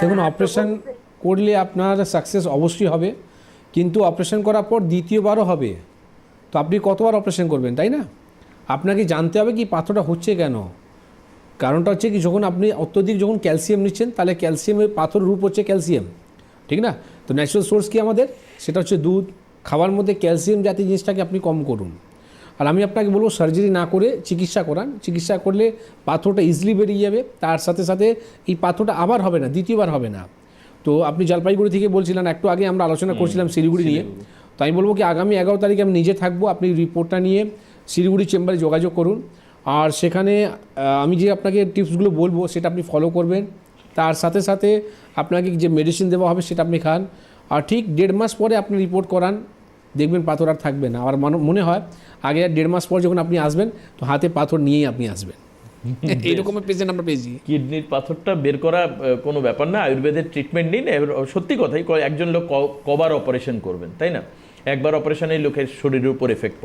দেখুন অপারেশন করলে আপনার সাকসেস অবশ্যই হবে কিন্তু অপারেশন করার পর দ্বিতীয়বারও হবে। তো আপনি কতবার অপারেশন করবেন তাই না? আপনাকে জানতে হবে কি পাথরটা হচ্ছে কেন। কারণটা হচ্ছে কি যখন আপনি অত্যধিক যখন ক্যালসিয়াম নিচ্ছেন তাহলে ক্যালসিয়ামের পাথর রূপ হচ্ছে ক্যালসিয়াম ঠিক না? তো ন্যাচারাল সোর্স কি আমাদের? সেটা হচ্ছে দুধ। খাওয়ার মধ্যে ক্যালসিয়াম জাতীয় জিনিসটাকে আপনি কম করুন। আর আমি আপনাকে বলব সার্জারি না করে চিকিৎসা করান। চিকিৎসা করলে পাথরটা ইজিলি বেরিয়ে যাবে। তার সাথে সাথে এই পাথরটা আবার হবে না দ্বিতীয়বার হবে না। তো আপনি জলপাইগুড়ি থেকে বলছিলেন একটু আগে আমরা আলোচনা করছিলাম শিলিগুড়ি নিয়ে। তো আমি বলব কি আগামী এগারো তারিখে আমি নিজে থাকব। আপনি রিপোর্টটা নিয়ে শিলিগুড়ি চেম্বারে যোগাযোগ করুন। আর সেখানে আমি যে আপনাকে টিপসগুলো বলব সেটা আপনি ফলো করবেন। তার সাথে সাথে আপনাকে যে মেডিসিন দেওয়া হবে সেটা আপনি খান। আর ঠিক দেড় মাস পরে আপনি রিপোর্ট করান। দেখবেন পাথর আর থাকবে না। আমার মনে হয় আগে আর দেড় মাস পর যখন আপনি আসবেন তো হাতে পাথর নিয়েই আপনি আসবেন। এইরকমের পেশেন্ট আমরা পেয়েছি। কিডনির পাথরটা বের করা কোনো ব্যাপার না। আয়ুর্বেদের ট্রিটমেন্ট নিন। এবার সত্যি কথাই একজন লোক কবার অপারেশন করবেন তাই না? একবার অপারেশনে লোকের শরীরের উপর এফেক্ট